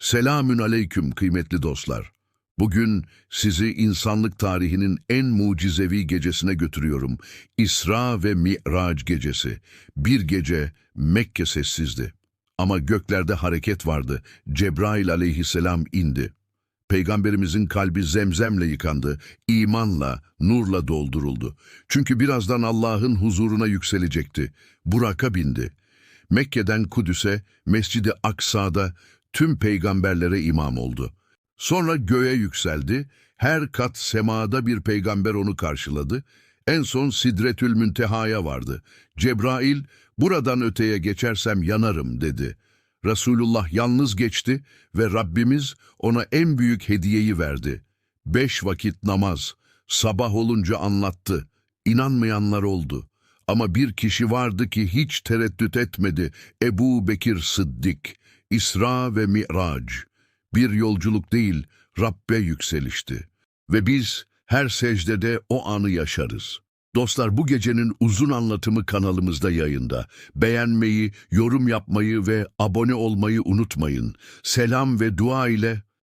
Selamün aleyküm kıymetli dostlar. Bugün sizi insanlık tarihinin en mucizevi gecesine götürüyorum. İsra ve Mi'raç gecesi. Bir gece Mekke sessizdi. Ama göklerde hareket vardı. Cebrail aleyhisselam indi. Peygamberimizin kalbi zemzemle yıkandı, imanla, nurla dolduruldu. Çünkü birazdan Allah'ın huzuruna yükselecekti. Burak'a bindi. Mekke'den Kudüs'e, Mescid-i Aksa'da tüm peygamberlere imam oldu. Sonra göğe yükseldi, her kat semada bir peygamber onu karşıladı. En son Sidretül Münteha'ya vardı. Cebrail, buradan öteye geçersem yanarım dedi. Resulullah yalnız geçti ve Rabbimiz ona en büyük hediyeyi verdi. Beş vakit namaz, sabah olunca anlattı. İnanmayanlar oldu. Ama bir kişi vardı ki hiç tereddüt etmedi. Ebu Bekir Sıddık, İsra ve Mi'raç. Bir yolculuk değil, Rabbe yükselişti. Ve biz her secdede o anı yaşarız. Dostlar bu gecenin uzun anlatımı kanalımızda yayında. Beğenmeyi, yorum yapmayı ve abone olmayı unutmayın. Selam ve dua ile